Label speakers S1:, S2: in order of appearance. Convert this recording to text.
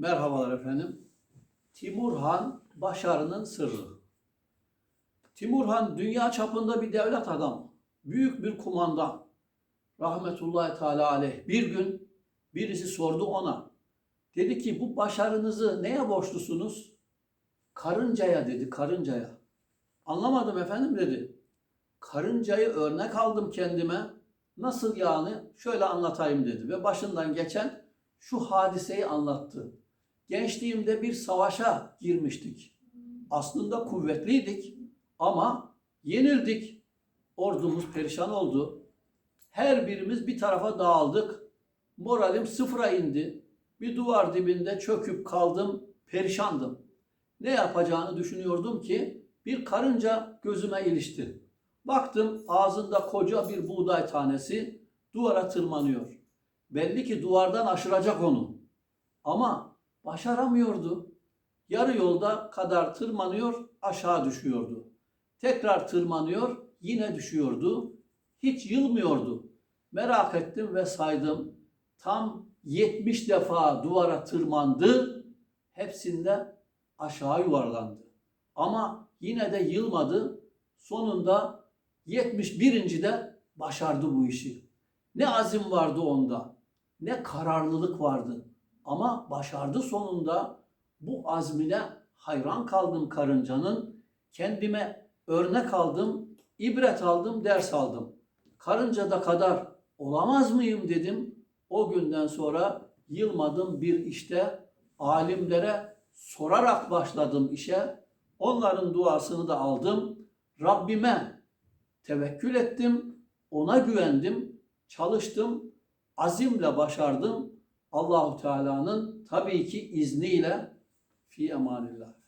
S1: Merhabalar efendim. Timur Han başarının sırrı. Timur Han dünya çapında bir devlet adamı. Büyük bir kumandan. Rahmetullahi Teala aleyh. Bir gün birisi sordu ona. Dedi ki bu başarınızı neye borçlusunuz? Karıncaya dedi, karıncaya. Anlamadım efendim dedi. Karıncayı örnek aldım kendime. Nasıl yani? Şöyle anlatayım dedi. Ve başından geçen şu hadiseyi anlattı. Gençliğimde bir savaşa girmiştik. Aslında kuvvetliydik ama yenildik. Ordumuz perişan oldu. Her birimiz bir tarafa dağıldık. Moralim sıfıra indi. Bir duvar dibinde çöküp kaldım, perişandım. Ne yapacağını düşünüyordum ki bir karınca gözüme ilişti. Baktım ağzında koca bir buğday tanesi duvara tırmanıyor. Belli ki duvardan aşıracak onu. Ama başaramıyordu. Yarı yolda kadar tırmanıyor, aşağı düşüyordu. Tekrar tırmanıyor, yine düşüyordu. Hiç yılmıyordu. Merak ettim ve saydım. Tam 70 defa duvara tırmandı. Hepsinde aşağı yuvarlandı. Ama yine de yılmadı. Sonunda 71. de başardı bu işi. Ne azim vardı onda, ne kararlılık vardı. Ama başardı sonunda. Bu azmine hayran kaldım karıncanın. Kendime örnek aldım, ibret aldım, ders aldım. Karıncada kadar olamaz mıyım dedim. O günden sonra yılmadım bir işte alimlere sorarak başladım işe. Onların duasını da aldım. Rabbime tevekkül ettim, ona güvendim, çalıştım, azimle başardım. Allahu Teala'nın tabii ki izniyle fi emanillah.